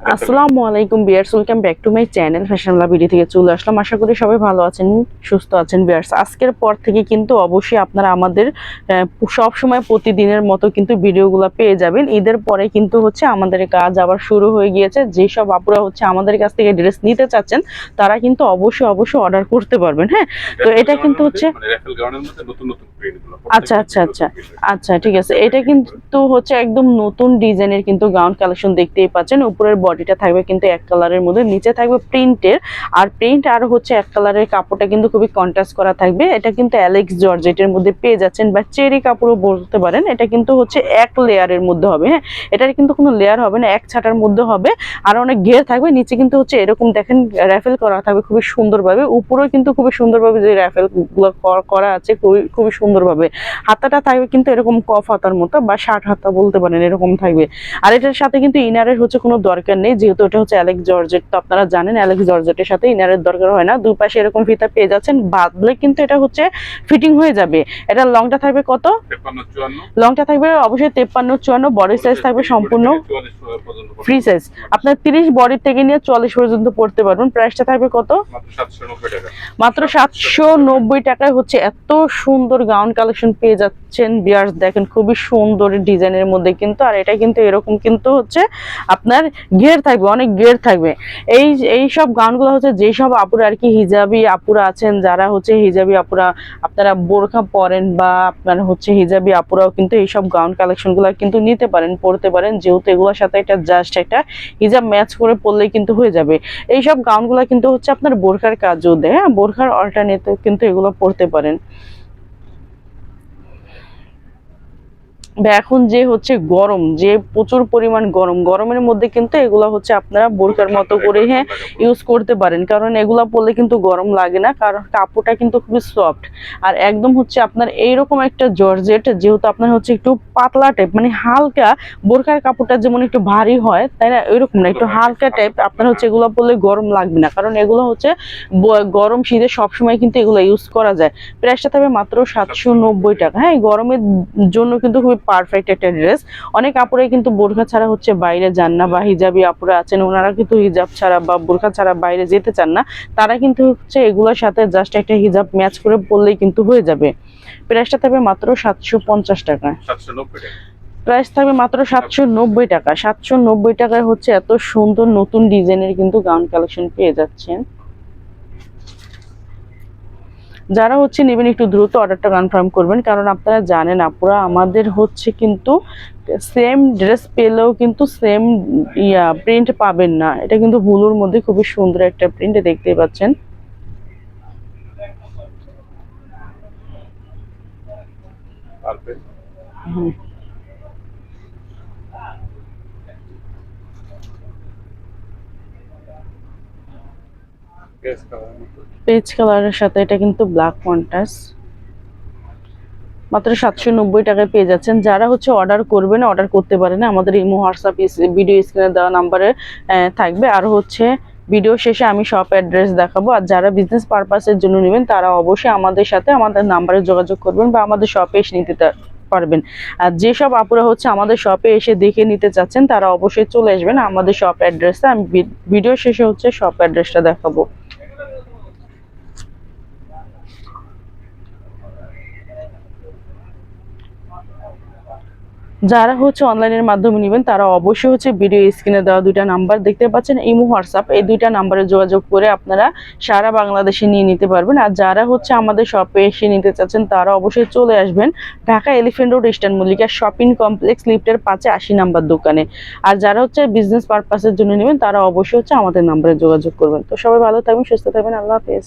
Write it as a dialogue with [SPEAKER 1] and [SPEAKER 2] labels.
[SPEAKER 1] আসসালামু আলাইকুম বিয়ার্স welcome back to my channel ফ্যাশনলা video থেকে চলে আসলাম। আশা করি সবাই ভালো আছেন সুস্থ আছেন বিয়ার্স। আজকের পর থেকে কিন্তু অবশ্যই আপনারা আমাদের সব সময় প্রতিদিনের মতো কিন্তু ভিডিওগুলো পেয়ে যাবেন। ঈদের পরে কিন্তু হচ্ছে আমাদের কাজ আবার শুরু হয়ে গিয়েছে। যেসব আপুরা হচ্ছে আমাদের কাছ থেকে ড্রেস নিতে চাচ্ছেন তারা কিন্তু অবশ্যই অবশ্যই অর্ডার করতে পারবেন হ্যাঁ? তো এটা কিন্তু হচ্ছে
[SPEAKER 2] মানে
[SPEAKER 1] আচ্ছা, আচ্ছা, আচ্ছা। আচ্ছা ঠিক আছে। এটা কিন্তু হচ্ছে একদম নতুন ডিজাইনের কিন্তু গাউন কালেকশন দেখতেই পাচ্ছেন। উপরের বডিটা থাকবে কিন্তু এক কালারের মধ্যে, নিচে থাকবে প্রিন্টের আর প্রিন্ট আর হচ্ছে এক কালারের কাপড়টা কিন্তু খুবই কন্ট্রাস্ট করা থাকবে। এটা কিন্তু অ্যালেক্স জর্জেটের মধ্যে পেয়ে যাচ্ছেন, বা চেরি কাপড়ও বলতে পারেন, এটা কিন্তু হচ্ছে এক লেয়ারের মধ্যে হবে হ্যাঁ? এটার কিন্তু কোনো লেয়ার হবে না, এক ছাটার মধ্যে হবে, আর অনেক ঘের থাকবে, নিচে কিন্তু হচ্ছে এরকম দেখেন র্যাফেল করা থাকবে খুবই সুন্দরভাবে, উপরেও কিন্তু খুবই সুন্দরভাবে যে র্যাফেলগুলো কর- করা আছে, খুবই খুবই সুন্দরভাবে। হাতাটা থাকবে কিন্তু এরকম কফ হাতার মতো, বা ষাট হাতা বলতে পারেন এরকম থাকবে। আর এটার সাথে কিন্তু ইনারের হচ্ছে কোনো দরকার নেই যেহেতু এটা হচ্ছে অ্যালেক্স জর্জেট তো আপনারা জানেন অ্যালেক্স জর্জেটের সাথে ইনারের দরকার হয় না। দুই পাশে এরকম ফিতা পেয়ে যাচ্ছেন। বাদলে কিন্তু এটা হচ্ছে ফিটিং হয়ে যাবে। এটা লংটা থাকবে কত? লংটা থাকবে অবশ্যই তেপ্পান্ন চুয়ান্ন। বডি সাইজ থাকবে সম্পূর্ণ ফ্রি সাইজ আপনার তিরিশ বডি থেকে নিয়ে চল্লিশ পর্যন্ত পড়তে পারবেন। প্রাইসটা থাকবে কত?
[SPEAKER 2] মাত্র সাতশো নব্বই
[SPEAKER 1] টাকায় হচ্ছে এত সুন্দর গাউন কালেকশন পেয়ে যাচ্ছেন বিয়ার্স দেখেন, খুবই সুন্দর ডিজাইনের মধ্যে কিন্তু, আর এটা কিন্তু এরকম কিন্তু হচ্ছে আপনার ঘের থাকবে, অনেক ঘের থাকবে। এই এই সব গাউনগুলো হচ্ছে যেসব আপুরা আর কি হিজাবি আপুরা আছেন, যারা হচ্ছে হিজাবি আপুরা আপনারা বোরখা পরেন বা আপনার হচ্ছে হিজাবি আপুরাও কিন্তু এইসব গাউন কালেকশনগুলো কিন্তু নিতে পারেন, পরতে পারেন, যেহেতু এগুলোর সাথে এটা জাস্ট একটা হিজাব ম্যাচ করে পরলেই কিন্তু হয়ে যাবে। এইসব গাউনগুলো কিন্তু হচ্ছে আপনার বোরখার কাজও দেয় হ্যাঁ? বোরখার অল্টারনেটিভ কিন্তু এগুলো পড়তে পারেন বা এখন যে হচ্ছে গরম, যে প্রচুর পরিমাণ গরম, গরমের মধ্যে কিন্তু এগুলো হচ্ছে আপনারা বোরখার মতো করে হ্যাঁ ইউজ করতে পারেন। কারণ এগুলা পরলে কিন্তু গরম লাগে না, কারণ কাপড়টা কিন্তু খুবই সফট আর একদম হচ্ছে আপনার এইরকম একটা জর্জেট, যেহেতু আপনার হচ্ছে একটু পাতলা টাইপ মানে হালকা বোরখার কাপড়টা যেমন একটু ভারী হয়, তাই না? এরকম না, একটু হালকা টাইপ আপনার হচ্ছে এগুলো পরলে গরম লাগবে না। কারণ এগুলো হচ্ছে গরম শীতে সবসময় কিন্তু এগুলো ইউজ করা যায়। প্রাইসটা থাকবে মাত্র সাতশো নব্বই টাকা। হ্যাঁ গরমের জন্য কিন্তু খুবই পারফেক্ট একটা ড্রেস অনেক আপুরাই কিন্তু বোরখা ছাড়া হচ্ছে বাইরে যান না বা হিজাবি আপুরা আছেন ওনারা কিন্তু হিজাব ছাড়া বা বোরখা ছাড়া বাইরে যেতে চান না। তারা কিন্তু হচ্ছে এগুলোর সাথে জাস্ট একটা হিজাব ম্যাচ করে পরলেই কিন্তু হয়ে যাবে। প্রাইসটা থাকবে মাত্র সাতশো পঞ্চাশ টাকা। প্রাইস থাকবে মাত্র সাতশো নব্বই টাকা। সাতশো নব্বই টাকায় হচ্ছে এত সুন্দর নতুন ডিজাইনের কিন্তু গাউন কালেকশন পেয়ে যাচ্ছেন। যারা হচ্ছে নেবেন একটু দ্রুত অর্ডারটা কনফার্ম করবেন কারণ আপনারা জানেন আপুরা আমাদের হচ্ছে কিন্তু সেম ড্রেস পেলেও কিন্তু সেম ইয়া প্রিন্ট পাবেন না। এটা কিন্তু হুলুর মধ্যে খুবই সুন্দর একটা প্রিন্ট দেখতে পাচ্ছেন। হুম। পেজ কালারের সাথে এটা কিন্তু ব্ল্যাক কন্ট্রাস্ট মাত্র সাতশো নব্বই টাকায় পেয়ে যাচ্ছেন। যারা হচ্ছে অর্ডার করবেন অর্ডার করতে পারেন আমাদের ইমো হোয়াটসঅ্যাপ ভিডিও স্ক্রিনে দেওয়া নাম্বারে থাকবে। আর হচ্ছে ভিডিও শেষে আমি সব অ্যাড্রেস দেখাবো। আর যারা বিজনেস পারপাসের জন্য নেবেন, তারা অবশ্যই আমাদের সাথে আমাদের নাম্বারে যোগাযোগ করবেন বা আমাদের শপে এসে নিতে পারবেন। আর যেসব আপুরা হচ্ছে আমাদের শপে এসে দেখে নিতে চাচ্ছেন, তারা অবশ্যই চলে আসবেন আমাদের শপ অ্যাড্রেসে আমি ভিডিও শেষে হচ্ছে শপ অ্যাড্রেসটা দেখাবো। যারা হচ্ছে অনলাইনের মাধ্যমে নেবেন, তারা অবশ্যই হচ্ছে ভিডিও স্ক্রিনে দেওয়া দুইটা নাম্বার দেখতে পাচ্ছেন, ইমো, হোয়াটসঅ্যাপ, এই দুইটা নাম্বারে যোগাযোগ করে আপনারা সারা বাংলাদেশে নিয়ে নিতে পারবেন। আর যারা হচ্ছে আমাদের শপে এসে নিতে চাচ্ছেন, তারা অবশ্যই চলে আসবেন Dhaka elephant road, eastern Mallika shopping complex, লিফটের পাঁচে আশি নাম্বার দোকানে। আর যারা হচ্ছে বিজনেস পারপাসের জন্য নেবেন, তারা অবশ্যই হচ্ছে আমাদের নাম্বারে যোগাযোগ করবেন। তো সবাই ভালো থাকবেন, সুস্থ থাকবেন, আল্লাহ হাফেজ।